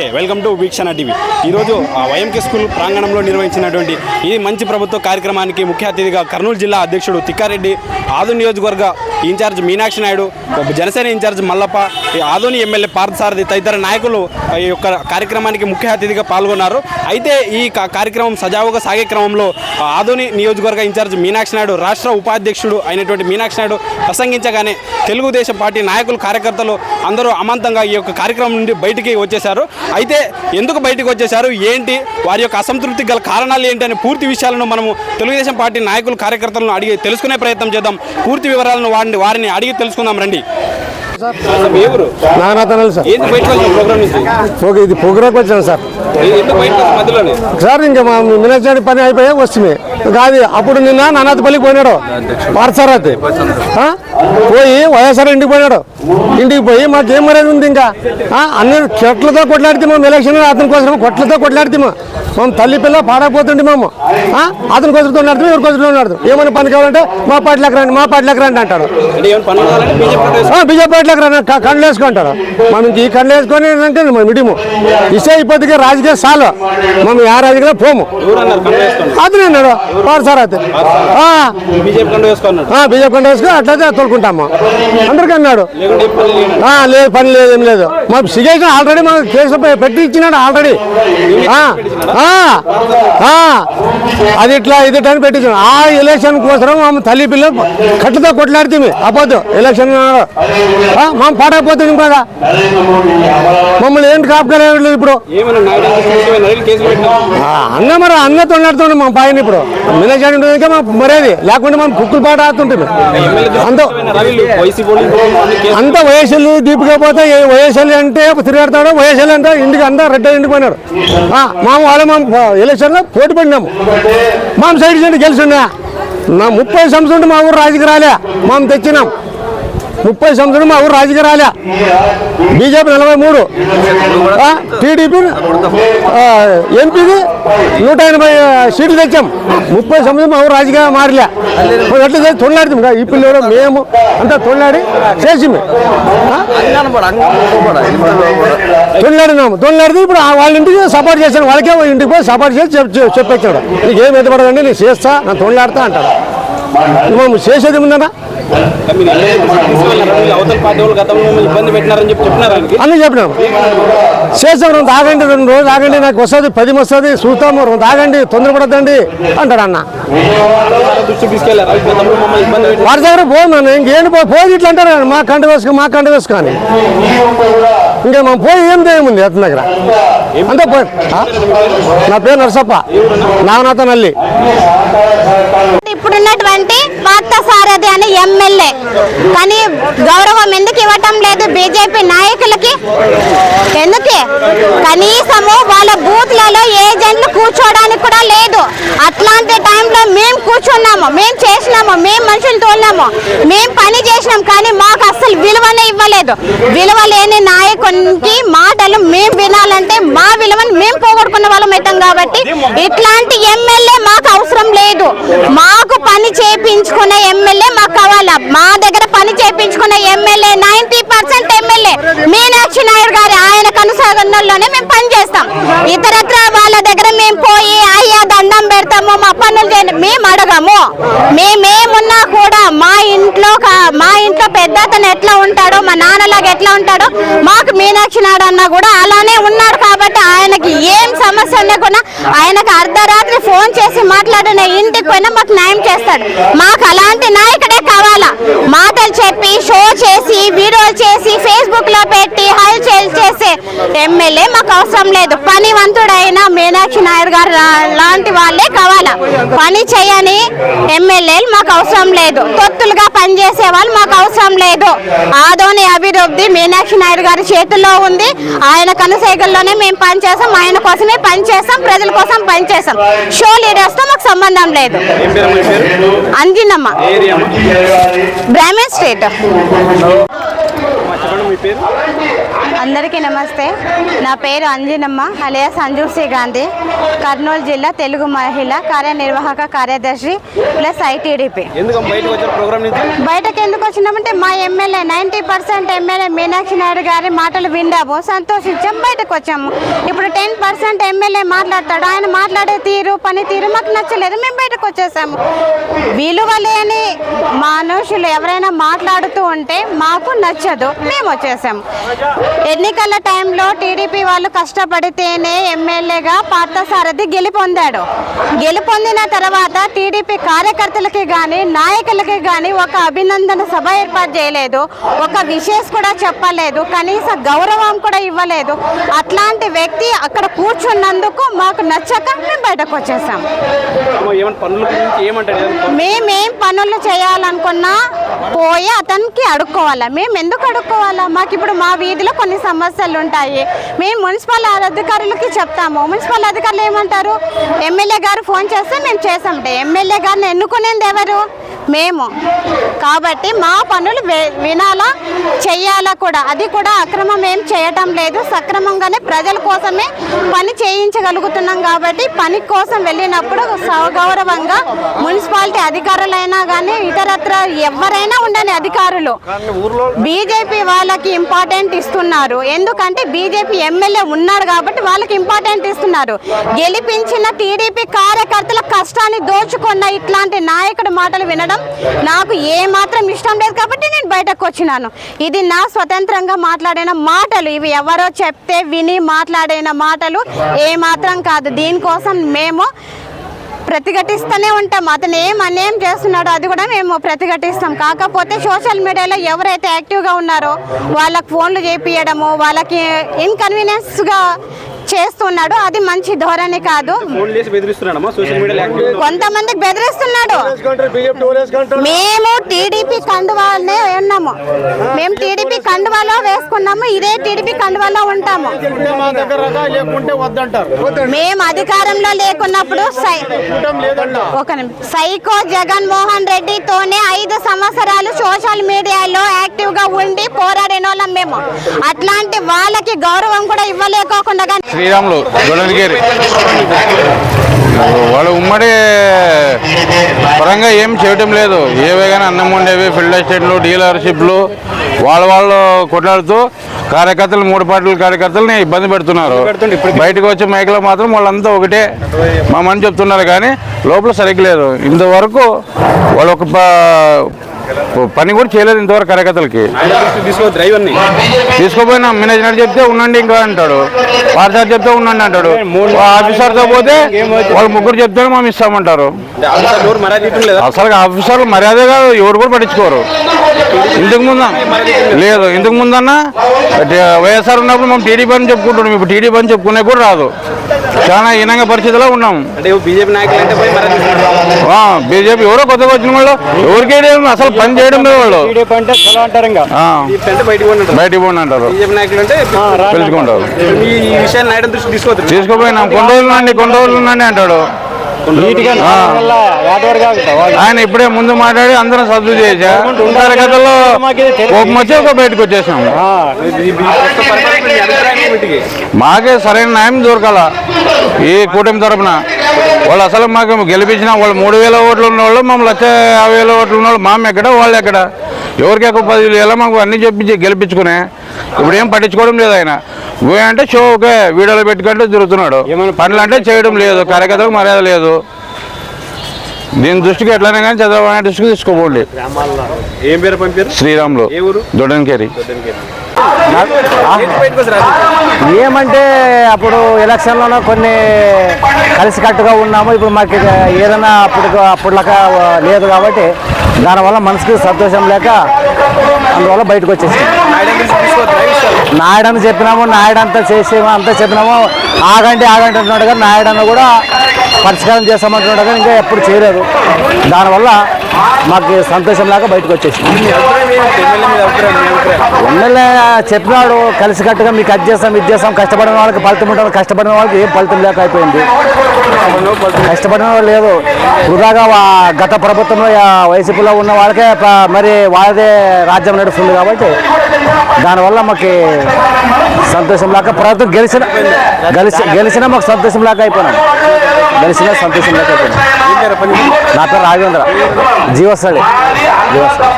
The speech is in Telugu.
నమస్తే వెల్కమ్ టు వీక్షణ టీవీ. ఈరోజు ఆ వైఎంకే స్కూల్ ప్రాంగణంలో నిర్వహించినటువంటి ఈ మంచి ప్రభుత్వ కార్యక్రమానికి ముఖ్య అతిథిగా కర్నూలు జిల్లా అధ్యక్షుడు తిక్కారెడ్డి ఆదు నియోజకవర్గ in charge Meenakshi Naidu Janasena in charge Mallappa ఈ ఆదోని ఎమ్మెల్యే పార్థసారథి తదితర నాయకులు ఈ యొక్క కార్యక్రమానికి ముఖ్య అతిథిగా పాల్గొన్నారు. అయితే ఈ కార్యక్రమం సజావుగా సాగే క్రమంలో ఆదోని నియోజకవర్గ ఇన్ఛార్జ్ మీనాక్షి నాయుడు రాష్ట్ర ఉపాధ్యక్షుడు అయినటువంటి మీనాక్షి నాయుడు ప్రసంగించగానే తెలుగుదేశం పార్టీ నాయకులు కార్యకర్తలు అందరూ అమాంతంగా ఈ యొక్క కార్యక్రమం నుండి బయటికి వచ్చేశారు. అయితే ఎందుకు బయటికి వచ్చేశారు? ఏంటి? వారి యొక్క అసంతృప్తి గల కారణాలు ఏంటి అనే పూర్తి విషయాలను మనము తెలుగుదేశం పార్టీ నాయకులు కార్యకర్తలను అడిగి తెలుసుకునే ప్రయత్నం చేద్దాం. పూర్తి వివరాలను వారిని వారిని అడిగి తెలుసుకుందాం రండి. ఇది పొగరాకు వచ్చాను సార్. సార్ ఇంకా మా మినచాడి పని అయిపోయా వస్తుంది. కాదు అప్పుడు నిన్న నానాథపల్లికి పోయినాడు. పార్సారథి ఆ? పోయి వైఎస్ఆర్ ఇంటికి పోయినాడు. ఇంటికి పోయి మాకేం మర్యాద ఉంది ఇంకా? అన్ని చెట్లతో కొట్లాడితే మేము ఎలక్షన్ అతని కోసం కొట్లతో కొట్లాడితే మేము. తల్లి పిల్ల పాడకపోతుంటే మేము? అతని కోసం కొట్లాడుతాం ఎవరి కోసం కొట్లాడుతాం ఏమైనా పని కావాలంటే మా పార్టీలకు రండి మా పార్టీలకు రండి అంటాడు అంటే ఏమైనా పని కావాలంటే బీజేపీ పార్టీలకు రా క- కండ్లు వేసుకుంటారు. మనం ఈ కండ్లు వేసుకొని అంటే మనం మిడిము. ఇస్తే ఇప్పటికే రాజకీయ సాలు. మనం ఆ రాజకీయ పోము. అతనే అన్నాడు వాడు సార్ అయితే బీజేపీ కండ వేసుకున్నాడు బీజేపీ కండ వేసుకొని అట్లయితే తోలుకుంటాము. అందరికీ అన్నాడు. లేదు పని లేదు ఏం లేదు. మా సిగేషన్ ఆల్రెడీ మాకు కేసు పెట్టి ఇచ్చినాడు ఆల్రెడీ. అది ఇట్లా ఇది ఇట్లా అని పెట్టించాడు. ఆ ఎలక్షన్ కోసం మా తల్లి పిల్ల కట్టుతో కొట్లాడితే అపోద్దు ఎలక్షన్ మా పాడైపోతుంది కదా. మమ్మల్ని ఏంటి కాపుకోలేదు ఇప్పుడు? అన్న మరి అన్నతో నడుతుంది మా పైన ఇప్పుడు. మినజాని ఉండేదికే మా మరేది? లేకుంటే మనం కుక్కులు పాట ఆడుతుంటుంది. అంత అంత వయసులు దీపిక పోతే ఏ వయసులు అంటే తిరిగాడతాడు వయసులు అంటే ఇంటికి అంతా రెడ్డ ఇంటికి పోయినాడు ఆ, మా వాళ్ళు మా ఎలక్షన్లో పోటీ పడినాము. మా సైడ్ సైడ్ గెలిచిండా నా ముప్పై సంవత్సరం మా ఊరు రాజకీయ రాలే మేము తెచ్చినాం. ముప్పై సంవత్సరం మా ఊరు రాజకీయ రాలే. బీజేపీ నలభై మూడు. టీడీపీ ఎంపీది నూట ఎనభై సీట్లు తెచ్చాం. ముప్పై సంవత్సరం మా ఊరు రాజకీయ మారలే. ఎట్లా తొలినాడు తొలిలాడుతాం కదా ఈ పిల్లలు మేము అంతా తొలిలాడి చేసి తొలిలాడినాము తొలిలాడితే ఇప్పుడు ఆ వాళ్ళ ఇంటికి సపోర్ట్ చేశాను. వాళ్ళకే ఇంటికి పోయి సపోర్ట్ చేసి చెప్ నీకు ఏం ఎదపడదండి నేను చేస్తా నేను తొలిలాడతా అంటాడు. మేము చేసేది ఉందన్నా అన్ని ఎమ్మెల్యే చేసాం రెండు ఆగండి రెండు రోజులు ఆగండి నాకు వస్తుంది పది వస్తుంది చూస్తాము రెండు ఆగండి తొందరపడద్దండి అంటాడు అన్న. వారి దగ్గర పోను ఇంకేంటి పోయి ఇట్లా అంటారు మా కంట వేసుకు మా కంట వేసుకో ఇంకా మనం పోయి ఏం చేయముంది అతని దగ్గర? అంతే పోయి నా పేరు నరసప్ప నాగనాథ నల్లి. ఇప్పుడున్నటువంటి పార్థసారథి అనే ఎమ్మెల్యే. కానీ గౌరవం ఎందుకు ఇవ్వటం లేదు? బీజేపీ నాయకులకి ఎందుకే? కనీసము వాళ్ళ బూత్లలో ఏజెంట్లు కూర్చోవడానికి కూడా లేదు. అట్లాంటి టైంలో మేము కూర్చున్నాము మేము చేసినాము మేము మనుషులు తోలినాము మేము పని చేసినాం కానీ మాకు అసలు విలువనే ఇవ్వలేదు. విలువ లేని నాయకునికి మాటలు మేము వినాలంటే మా విలువను మేము పోగొట్టుకున్న వాళ్ళం అవుతాం కాబట్టి ఇట్లాంటి ఎమ్మెల్యే మాకు అవసరం లేదు. మాకు పని చేయించుకునే ఎమ్మెల్యే మాకు కావాలా? మా దగ్గర పని చేపించుకునే MLA ninety percent MLA Meenakshi Naidu గారి మేము పని చేస్తాం ఇతరత్ర వాళ్ళ దగ్గర మేము పోయి అయ్యా దండం పెడతాము మా పనులు చేయండి. మేము అడగము. మేమేమున్నా కూడా మా ఇంట్లో మా ఇంట్లో పెద్ద అతను ఎట్లా ఉంటాడో మా నాన్నలాగా ఎట్లా ఉంటాడో మాకు మీనాక్షి నాడు అన్న కూడా అలానే ఉన్నాడు కాబట్టి ఆయనకి ఏం సమస్య లేకుండా ఆయనకు అర్ధరాత్రి ఫోన్ చేసి మాట్లాడిన ఇంటికి పోయినా మాకు న్యాయం చేస్తాడు. మాకు అలాంటి నాయకుడే కావాలా. మాటలు చెప్పి షో చేసి వీడియోలు చేసి ఫేస్బుక్లో పెట్టి హల్చల్ చేసే ఎమ్మెల్యే మాకు అవసరం లేదు. పనివంతుడైన మీనాక్షి నాయుడు గారు లాంటి వాళ్ళే కావాలా? పని చేయని ఎమ్మెల్యేలు మాకు అవసరం లేదు. తొత్తులుగా పనిచేసే వాళ్ళు మాకు అవసరం లేదు. ఆదోని అభివృద్ధి మీనాక్షి నాయుడు గారి చేతుల్లో ఉంది. ఆయన కనుసైగల్లోనే మేము పనిచేస్తాం. ఆయన కోసమే పనిచేస్తాం. ప్రజల కోసం పనిచేస్తాం. షో లీడర్స్తో మాకు సంబంధం లేదు. అంజినమ్మ. బ్రాహ్మణ్ స్ట్రీట్ మీ పేరు? అందరికీ నమస్తే. నా పేరు అంజనమ్మ అలియా సంజూర్ సి గాంధీ కర్నూలు జిల్లా తెలుగు మహిళ కార్యనిర్వాహక కార్యదర్శి ప్లస్ ఐటీడీపీ. బయటకు ఎందుకు వచ్చినామంటే మా MLA ninety percent MLA Meenakshi Naidu గారి మాటలు విండాము సంతోషించాం బయటకు వచ్చాము. ఇప్పుడు టెన్ పర్సెంట్ ఎమ్మెల్యే మాట్లాడతాడు ఆయన మాట్లాడే తీరు పని తీరు మాకు నచ్చలేదు మేము బయటకు వచ్చేసాము. విలువ లేని మనుషులు ఎవరైనా మాట్లాడుతూ ఉంటే మాకు నచ్చదు మేము వచ్చేసాము ఎన్నికల టైంలో టీడీపీ వాళ్ళు కష్టపడితేనే ఎమ్మెల్యేగా పార్థసారథి గెలుపొందాడు. గెలుపొందిన తర్వాత టీడీపీ కార్యకర్తలకి కానీ నాయకులకి కానీ ఒక అభినందన సభ ఏర్పాటు చేయలేదు. ఒక విశేష కూడా చెప్పలేదు. కనీస గౌరవం కూడా ఇవ్వలేదు. అట్లాంటి వ్యక్తి అక్కడ కూర్చున్నందుకు మాకు నచ్చక మేము బయటకు వచ్చేసాం? మేమేం పనులు చేయాలనుకున్నా పోయి అతనికి అడుక్కోవాలా. మేము ఎందుకు అడుక్కోవాలా? మాకు ఇప్పుడు మా వీధిలో కొన్ని సమస్యలు ఉంటాయి. మేము మున్సిపల్ అధికారులకి చెప్తాము. మున్సిపల్ అధికారులు ఏమంటారు? ఎమ్మెల్యే గారు ఫోన్ చేస్తే మేము చేసాం ఎమ్మెల్యే గారిని ఎన్నుకునేది ఎవరు? మేము. కాబట్టి మా పనులు వినాలా చెయ్యాలా కూడా. అది కూడా అక్రమం ఏం చేయటం లేదు. సక్రమంగానే ప్రజల కోసమే పని చేయించగలుగుతున్నాం కాబట్టి పని కోసం వెళ్ళినప్పుడు సగౌరవంగా మున్సిపాలిటీ అధికారులైనా కానీ ఇతరత్ర ఎవరైనా ఉండని అధికారులు. బీజేపీ వాళ్ళకి ఇంపార్టెంట్ ఇస్తున్నారు. ఎందుకంటే బీజేపీ ఎమ్మెల్యే ఉన్నాడు కాబట్టి వాళ్ళకి ఇంపార్టెంట్ ఇస్తున్నారు. గెలిపించిన టీడీపీ కార్యకర్తల కష్టాన్ని దోచుకున్న ఇట్లాంటి నాయకుడి మాటలు వినడం నాకు ఏ మాత్రం ఇష్టం లేదు కాబట్టి నేను బయటకు వచ్చినాను. ఇది నా స్వతంత్రంగా మాట్లాడిన మాటలు. ఇవి ఎవరో చెప్తే విని మాట్లాడిన మాటలు ఏ మాత్రం కాదు. దీనికోసం మేము ప్రతిఘటిస్తూనే ఉంటాం. అతను ఏం అన్యాయం చేస్తున్నాడో అది కూడా మేము ప్రతిఘటిస్తాం. కాకపోతే సోషల్ మీడియాలో ఎవరైతే యాక్టివ్గా ఉన్నారో వాళ్ళకి ఫోన్లు చేపియడము వాళ్ళకి ఇన్కన్వీనియన్స్గా చేస్తున్నాడు అది మంచి ధోరణి కాదు. కొంతమందికి బెదిరిస్తున్నాడు. మేము టీడీపీ కండువాలనే ఉన్నాము. మేము టీడీపీ కండువాలో వేసుకున్నాము ఇదే టీడీపీ కండువాలో ఉంటాము. మా దగ్గర రకా లేకుంటే వద్దంటారు. మేము అధికారంలో లేకున్నప్పుడు. సైకో జగన్మోహన్ రెడ్డితోనే ఐదు సంవత్సరాలు సోషల్ మీడియాలో యాక్టివ్గా ఉండి పోరాడిన వాళ్ళం మేము. అట్లాంటి వాళ్ళకి గౌరవం కూడా ఇవ్వలేకోకుండా శ్రీరాములు వాళ్ళు ఉమ్మడి పరంగా ఏం చేయటం లేదు ఏవే కానీ అన్నం ఉండేవి ఫీల్డ్ ఎస్టేట్లు డీలర్షిప్లు వాళ్ళ వాళ్ళు కొట్లాడుతూ కార్యకర్తలు మూడు పార్టీల కార్యకర్తలని ఇబ్బంది పెడుతున్నారు. బయటకు వచ్చే మైకులో మాత్రం వాళ్ళంతా ఒకటే మా మని చెప్తున్నారు కానీ లోపల సరిగ్గా లేదు ఇంతవరకు వాళ్ళు ఒక పని కూడా చేయలేదు ఇంతవరకు కార్యకర్తలకి. తీసుకోపోయినా మేనేజర్ చెప్తే ఉండండి ఇంకా అంటాడు. పార్సార్ చెప్తే ఉండండి అంటాడు. ఆఫీసర్తో పోతే వాళ్ళు ముగ్గురు చెప్తే మేము ఇస్తామంటారు. అసలు ఆఫీసర్లు మర్యాదగా ఎవరు కూడా పట్టించుకోరు. ఇంతకు ముందు లేదు ఇంతకు ముందన్న వైఎస్ఆర్ ఉన్నప్పుడు మేము టీడీపీ అని చెప్పుకుంటున్నాం. ఇప్పుడు టీడీపీ అని చెప్పుకునే కూడా రాదు. చాలా హీనంగా పరిస్థితిలో ఉన్నాం. అంటే బీజేపీ నాయకులు అంటే పోయి బీజేపీ ఎవరో కొత్తగా వచ్చిన వాళ్ళు ఎవరికి అసలు పని చేయడం లేదు వాళ్ళు. బయటికి పోండి అంటారు బీజేపీ నాయకులు అంటే పిలుచుకుంటారు. తీసుకుపోయినాం కొన్ని రోజులు కొన్ని రోజులు అంటాడు. ఆయన ఇప్పుడే ముందు మాట్లాడి అందరం సర్దు చేసా. వచ్చి ఒక బయటకు వచ్చేసాం ఈ ప్రస్తుత పరిపాలన మీ అభిప్రాయం ఏమిటి మాకే సరైన న్యాయం దొరకాల. ఈ కూటమి తరపున. వాళ్ళు అసలు మాకు గెలిపించిన వాళ్ళు మూడు వేల ఓట్లు ఉన్న వాళ్ళు మమ్మల్ని లక్ష యాభై వేల ఓట్లు ఉన్న వాళ్ళు మామ ఎక్కడ వాళ్ళు ఎక్కడ ఎవరికి ఎక్కువ పది వేల మాకు అన్ని చెప్పించి గెలిపించుకునే. ఇప్పుడు ఏం పట్టించుకోవడం లేదు ఆయన. పోయి అంటే షో ఓకే వీడియోలో పెట్టుకుంటూ తిరుగుతున్నాడు. పనులు అంటే చేయడం లేదు. కార్యకర్తలకు మర్యాద లేదు. దీని దృష్టికి ఎట్లయినా కానీ చంద్రబాబు నాయుడు దృష్టికి తీసుకోపోండి ఏం పేరు పంపారు శ్రీరాములు. దొడన్కేరి ఏమంటే అప్పుడు ఎలక్షన్లోనూ కొన్ని కలిసికట్టుగా ఉన్నాము. ఇప్పుడు మాకు ఏదైనా అప్పుడు అప్పుడులాగా లేదు కాబట్టి దానివల్ల మనసుకి సంతోషం లేక అందువల్ల బయటకు వచ్చేసి. నాయడం నాయుడని చెప్పినాము నాయుడు అంతా చేసేమో అంతా చెప్పినాము. ఆగండి ఆగండి అంటున్నాడు కానీ నాయుడన్న కూడా పరిష్కారం చేస్తామంటున్నాడు కానీ ఇంకా ఎప్పుడు చేయలేదు. దానివల్ల మాకు సంతోషం లాగా బయటకు వచ్చేసి. ఎమ్మెల్యే చెప్పినాడు కలిసికట్టుగా మీకు అది చేస్తాం ఇది చేస్తాం కష్టపడిన వాళ్ళకి ఫలితం ఉంటుంది కష్టపడిన వాళ్ళకి ఏం ఫలితం లేక అయిపోయింది. కష్టపడిన వాళ్ళు లేదు వృధాగా గత ప్రభుత్వంలో వైసీపీలో ఉన్న వాళ్ళకే మరి వాళ్ళదే రాజ్యం నడుస్తుంది కాబట్టి దానివల్ల మాకు సంతోషం లాగా ప్రభుత్వం గెలిచిన గెలిచి గెలిచినా మాకు సంతోషం లాగా అయిపోయినాం. గెలిచినా సంతోషం లేక అయిపోయినాం. నా పేరు రాజేంద్ర జీవస్థలి జీవస్థలి